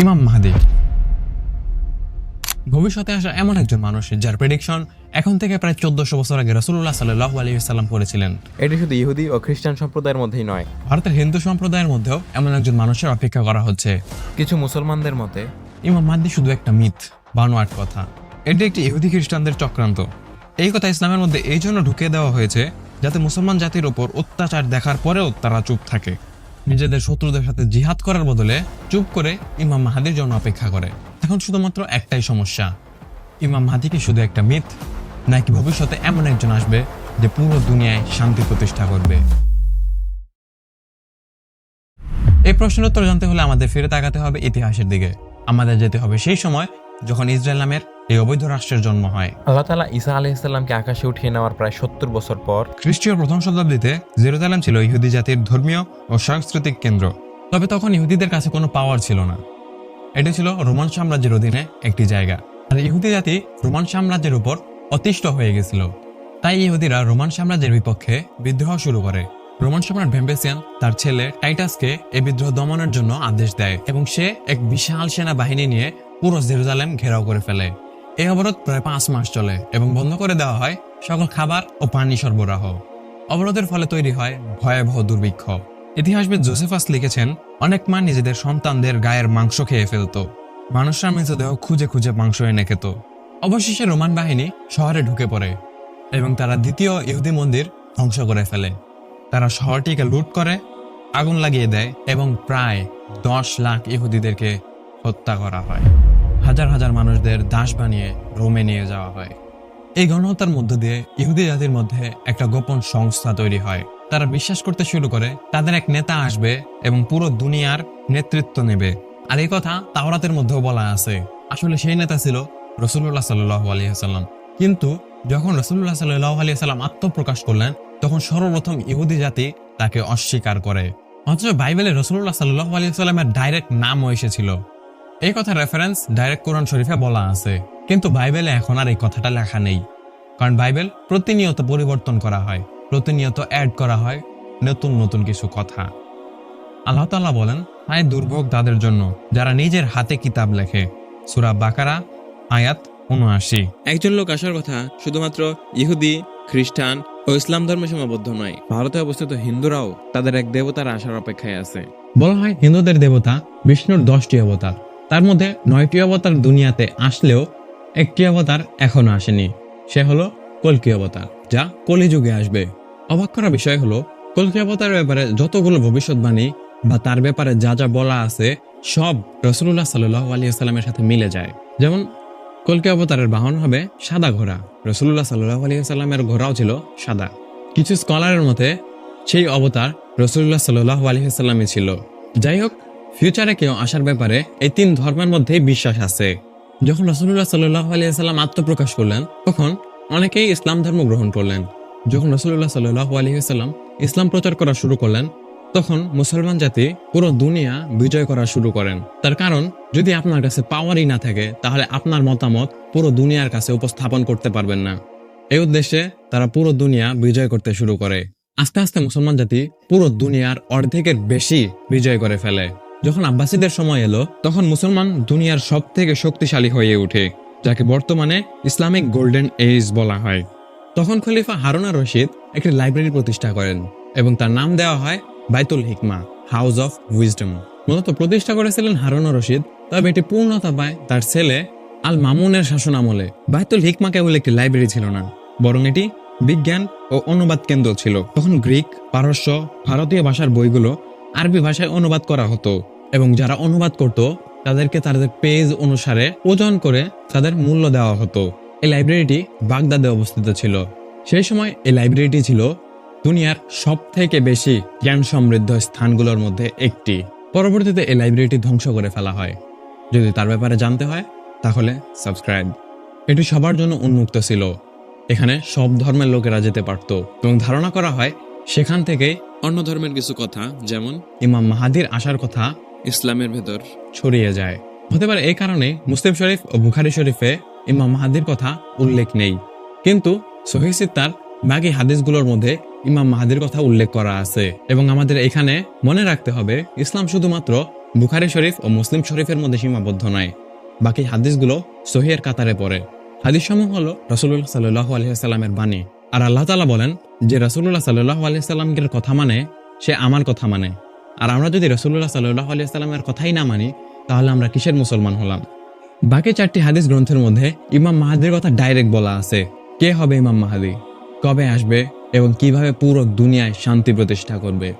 ইমাম মাহাদি। ভবিষ্যতে আসা এমন একজন মানুষ যার প্রেডিকশন এখন থেকে প্রায় চোদ্দশো বছর আগে রসুল্লাহ সাল্লাহ আলী সাল্লাম করেছিলেন। এটি শুধু ইহুদি ও খ্রিস্টান সম্প্রদায়ের মধ্যেই নয়। ভারতের হিন্দু সম্প্রদায়ের মধ্যেও এমন একজন মানুষের অপেক্ষা করা হচ্ছে। কিছু মুসলমানদের মতে ইমাম মাহদি শুধু একটা মিথ বানোয়াট কথা। এটি একটি ইহুদি খ্রিস্টানদের চক্রান্ত। এই কথা ইসলামের মধ্যে এই জন্য ঢুকিয়ে দেওয়া হয়েছে যাতে মুসলমান জাতির ওপর অত্যাচার দেখার পরেও তারা চুপ থাকে। নিজেদের শত্রুদের সাথে জিহাদ করার বদলে চুপ করে ইমাম মাহাদির জন্য অপেক্ষা করে। এখন শুধুমাত্র একটাই সমস্যা। ইমাম মাহাদি কি শুধু একটা মিথ, নাকি ভবিষ্যতে এমন একজন আসবে যে পুরো দুনিয়ায় শান্তি প্রতিষ্ঠা করবে? এই প্রশ্নের উত্তর জানতে হলে আমাদের ফিরে তাকাতে হবে ইতিহাসের দিকে। আমাদের যেতে হবে সেই সময় যখন ইসরায়েল নামের এই অবৈধ রাষ্ট্রের জন্ম হয়। আল্লাহ তালা ঈসা আলি ইসলামকে আকাশে উঠিয়ে নেওয়ার প্রায় সত্তর বছর পর খ্রিস্টীয় প্রথম শতাব্দীতে জেরুজালেম ছিল ইহুদি জাতির ধর্মীয় ও সাংস্কৃতিক কেন্দ্র। তবে তখন ইহুদিদের কাছে কোনো পাওয়ার ছিল না। এটি ছিল রোমান সাম্রাজ্যের অধীনে একটি জায়গা। আর ইহুদি জাতি রোমান সাম্রাজ্যের উপর অতিষ্ঠ হয়ে গেছিল। তাই ইহুদিরা রোমান সাম্রাজ্যের বিপক্ষে বিদ্রোহ শুরু করে। রোমান সম্রাট ভেম্পেসিয়ান তার ছেলে টাইটাসকে এ বিদ্রোহ দমনের জন্য আদেশ দেয় এবং সে এক বিশাল সেনা বাহিনী নিয়ে পুরো জেরুজালেম ঘেরাও করে ফেলে। এই অবরোধ প্রায় পাঁচ মাস চলে এবং বন্ধ করে দেওয়া হয় সকল খাবার ও পানি সরবরাহ। অবরোধের ফলে তৈরি হয় ভয়াবহ দুর্ভিক্ষ। ইতিহাসবিদ জোসেফাস লিখেছেন, অনেক মা নিজেদের সন্তানদের গায়ের মাংস খেয়ে ফেলতো। মানুষরা মৃতদেহ খুঁজে খুঁজে মাংস এনে খেত। অবশেষে রোমান বাহিনী শহরে ঢুকে পড়ে এবং তারা দ্বিতীয় ইহুদি মন্দির ধ্বংস করে ফেলে। তারা শহরটিকে লুট করে, আগুন লাগিয়ে দেয় এবং প্রায় দশ লাখ ইহুদিদেরকে হত্যা করা হয়। হাজার হাজার মানুষদের দাস বানিয়ে রোমে নিয়ে যাওয়া হয়। এই গণহত্যার মধ্য দিয়ে ইহুদি জাতির মধ্যে একটা গোপন সংস্থা তৈরি হয়। তারা বিশ্বাস করতে শুরু করে, তাদের এক নেতা আসবে এবং পুরো দুনিয়ার নেতৃত্ব নেবে। আর এই কথা তাওরাতের মধ্যেও বলা আছে। আসলে সেই নেতা ছিল রসুল্লাহ সাল্লাহ আলিয়াল্লাম কিন্তু যখন রসুল্লাহ সাল্লাহ আলিয়াল্লাম আত্মপ্রকাশ করলেন, তখন সর্বপ্রথম ইহুদি জাতি তাকে অস্বীকার করে। অথচ বাইবেলে রসুল্লাহ সাল্লাহ আলিয়াল্লামের ডাইরেক্ট নামও এসেছিল। এই কথা রেফারেন্স ডাইরেক্ট কোরআন শরীফে বলা আছে। কিন্তু বাইবেলে এখন আর এই কথাটা লেখা নেই। কারণ বাইবেল প্রতিনিয়ত পরিবর্তন করা হয় প্রতিনিয়ত অ্যাড করা হয় নতুন নতুন কিছু কথা। আল্লাহ তাআলা বলেন হায় দুর্ভোগ তাদের জন্য যারা নিজের হাতে কিতাব লেখে। সুরা বাকারা আয়াত উনআশি একজন লোক আসার কথা শুধুমাত্র ইহুদি খ্রিস্টান ও ইসলাম ধর্মে সীমাবদ্ধ নয়। ভারতে অবস্থিত হিন্দুরাও তাদের এক দেবতার আসার অপেক্ষায় আছে। বলা হয় হিন্দুদের দেবতা বিষ্ণুর দশটি অবতার। তার মধ্যে নয়টি অবতার দুনিয়াতে আসলেও একটি অবতার এখনও আসেনি। সে হলো কল্কি অবতার, যা কলিযুগে আসবে। অবাক করা বিষয় হলো, কল্কি অবতারের ব্যাপারে যতগুলো ভবিষ্যৎবাণী বা তার ব্যাপারে যা যা বলা আছে, সব রসুল্লাহ সাল্লাহ আলিয়াল্লামের সাথে মিলে যায়। যেমন, কল্কি অবতারের বাহন হবে সাদা ঘোড়া। রসুল্লাহ সাল্লাহ আলিয়াল্লামের ঘোড়াও ছিল সাদা। কিছু স্কলারের মতে, সেই অবতার রসুল্লাহ সাল্লাহ আলহিহাল্লামই ছিল। যাই হোক ফিউচারে কেউ আসার ব্যাপারে এই তিন ধর্মের মধ্যেই বিশ্বাস আছে। যখন রসুল্লাহ সাল্লাহ আলিয়াল্লাম আত্মপ্রকাশ করলেন, তখন অনেকেই ইসলাম ধর্ম গ্রহণ করলেন। যখন রসুল্লাহ সাল্লাহ আলহিহাল্লাম ইসলাম প্রচার করা শুরু করলেন, তখন মুসলমান জাতি পুরো দুনিয়া বিজয় করা শুরু করেন। তার কারণ, যদি আপনার কাছে পাওয়ারই না থাকে, তাহলে আপনার মতামত পুরো দুনিয়ার কাছে উপস্থাপন করতে পারবেন না। এই উদ্দেশ্যে তারা পুরো দুনিয়া বিজয় করতে শুরু করে। আস্তে আস্তে মুসলমান জাতি পুরো দুনিয়ার অর্ধেকের বেশি বিজয় করে ফেলে। যখন আব্বাসীদের সময় এলো, তখন মুসলমান দুনিয়ার সব থেকে শক্তিশালী হয়ে ওঠে, যাকে বর্তমানে ইসলামিক গোল্ডেন এজ বলা হয়। তখন খলিফা হারুনা রশিদ একটি লাইব্রেরি প্রতিষ্ঠা করেন এবং তার নাম দেওয়া হয় বাইতুল হিকমা, হাউস অফ উইজডম। মূলত প্রতিষ্ঠা করেছিলেন হারুনা রশিদ, তবে এটি পূর্ণতা পায় তার ছেলে আল মামুনের শাসন আমলে বাইতুল হিকমা কেবল একটি লাইব্রেরি ছিল না, বরং এটি বিজ্ঞান ও অনুবাদ কেন্দ্র ছিল। তখন গ্রিক, পারস্য, ভারতীয় ভাষার বইগুলো আরবি ভাষায় অনুবাদ করা হতো। এবং যারা অনুবাদ করত তাদেরকে তাদের পেজ অনুসারে ওজন করে তাদের মূল্য দেওয়া হতো। এই লাইব্রেরিটি বাগদাদে অবস্থিত ছিল। সেই সময় এই লাইব্রেরিটি ছিল দুনিয়ার সব থেকে বেশি জ্ঞান সমৃদ্ধ স্থানগুলোর মধ্যে একটি। পরবর্তীতে এই লাইব্রেরিটি ধ্বংস করে ফেলা হয়। যদি তার ব্যাপারে জানতে হয় তাহলে সাবস্ক্রাইব। এটি সবার জন্য উন্মুক্ত ছিল। এখানে সব ধর্মের লোকেরা যেতে পারত এবং ধারণা করা হয় সেখান থেকেই অন্য ধর্মের কিছু কথা যেমন ইমাম মাহাদির আসার কথা ইসলামের ভেতর। ছড়িয়ে যায়। হতে পারে এই কারণে মুসলিম শরীফ ও বুখারি শরীফে ইমাম মাহাদির কথা উল্লেখ নেই। কিন্তু সহি সিত্তার বাকি হাদিসগুলোর মধ্যে ইমাম মাহাদির কথা উল্লেখ করা আছে। এবং আমাদের এখানে মনে রাখতে হবে, ইসলাম শুধুমাত্র বুখারি শরীফ ও মুসলিম শরীফের মধ্যে সীমাবদ্ধ নয়, বাকি হাদিসগুলো সহিয়ের কাতারে পড়ে। হাদিস সমূহ হল রসুল্লাহ সাল্লাহ আলহিহাস্লামের বাণী। আর আল্লাহ তালা বলেন যে রসুল্লাহ সাল্লাহ আলহিহাস্লামের কথা মানে সে আমার কথা মানে। আর আমরা যদি রসুল্লাহ সাল্লাহ আলহিহাস্লামের কথাই না মানি, তাহলে আমরা কিসের মুসলমান হলাম? বাকি চারটি হাদিস গ্রন্থের মধ্যে ইমাম মাহাদির কথা ডাইরেক্ট বলা আছে। কে হবে ইমাম মাহাদি? কবে আসবে এবং কীভাবে পুরো দুনিয়ায় শান্তি প্রতিষ্ঠা করবে?